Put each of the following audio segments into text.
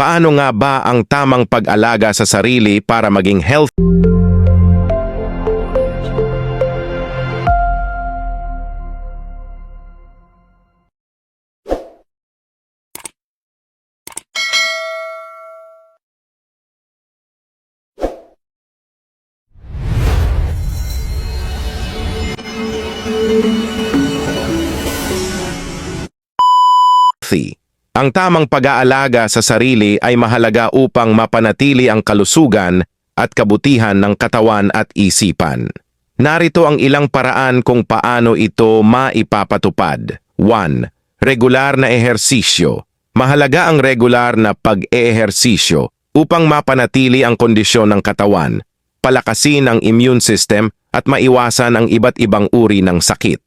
Paano nga ba ang tamang pag-alaga sa sarili para maging healthy? Ang tamang pag-aalaga sa sarili ay mahalaga upang mapanatili ang kalusugan at kabutihan ng katawan at isipan. Narito ang ilang paraan kung paano ito maipapatupad. 1. Regular na ehersisyo. Mahalaga ang regular na pag-eehersisyo upang mapanatili ang kondisyon ng katawan, palakasin ang immune system at maiwasan ang iba't ibang uri ng sakit.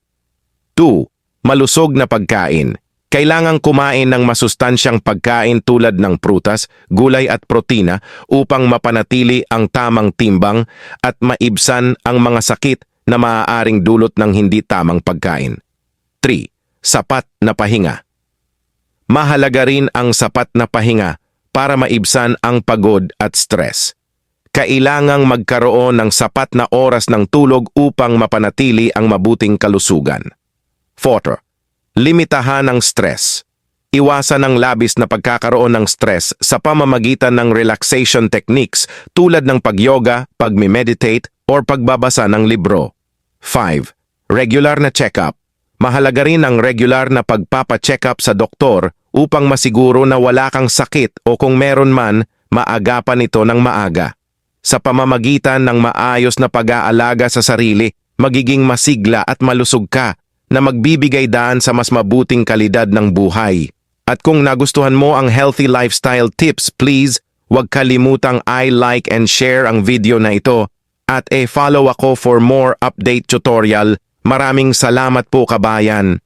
2. Malusog na pagkain. Kailangang kumain ng masustansyang pagkain tulad ng prutas, gulay at protina upang mapanatili ang tamang timbang at maibsan ang mga sakit na maaaring dulot ng hindi tamang pagkain. 3. Sapat na pahinga. Mahalaga rin ang sapat na pahinga para maibsan ang pagod at stress. Kailangang magkaroon ng sapat na oras ng tulog upang mapanatili ang mabuting kalusugan. 4. Limitahan ang stress. Iwasan ang labis na pagkakaroon ng stress sa pamamagitan ng relaxation techniques tulad ng pag-yoga, pag-meditate, or pagbabasa ng libro. 5. Regular na check-up. Mahalaga rin ang regular na pagpapa-check up sa doktor upang masiguro na wala kang sakit o kung meron man, maagapan ito ng maaga. Sa pamamagitan ng maayos na pag-aalaga sa sarili, magiging masigla at malusog ka na magbibigay daan sa mas mabuting kalidad ng buhay. At kung nagustuhan mo ang healthy lifestyle tips, please, huwag kalimutang i-like and share ang video na ito at e-follow ako for more update tutorial. Maraming salamat po kabayan.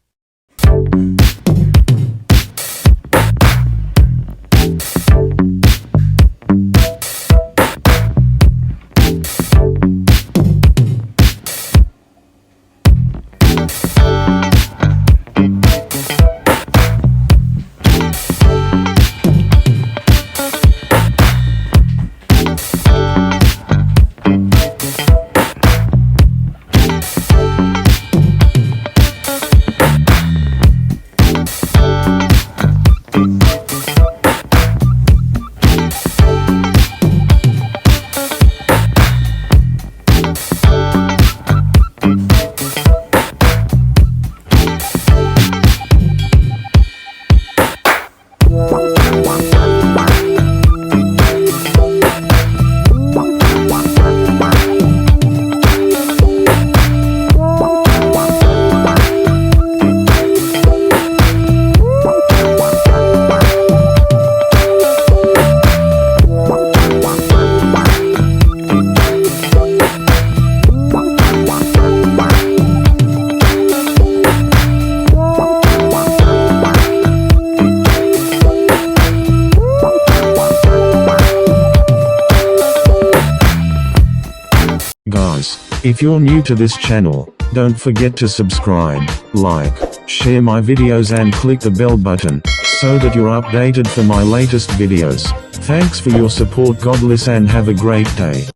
Guys, if you're new to this channel, don't forget to subscribe, like, share my videos and click the bell button, so that you're updated for my latest videos. Thanks for your support God bless and have a great day.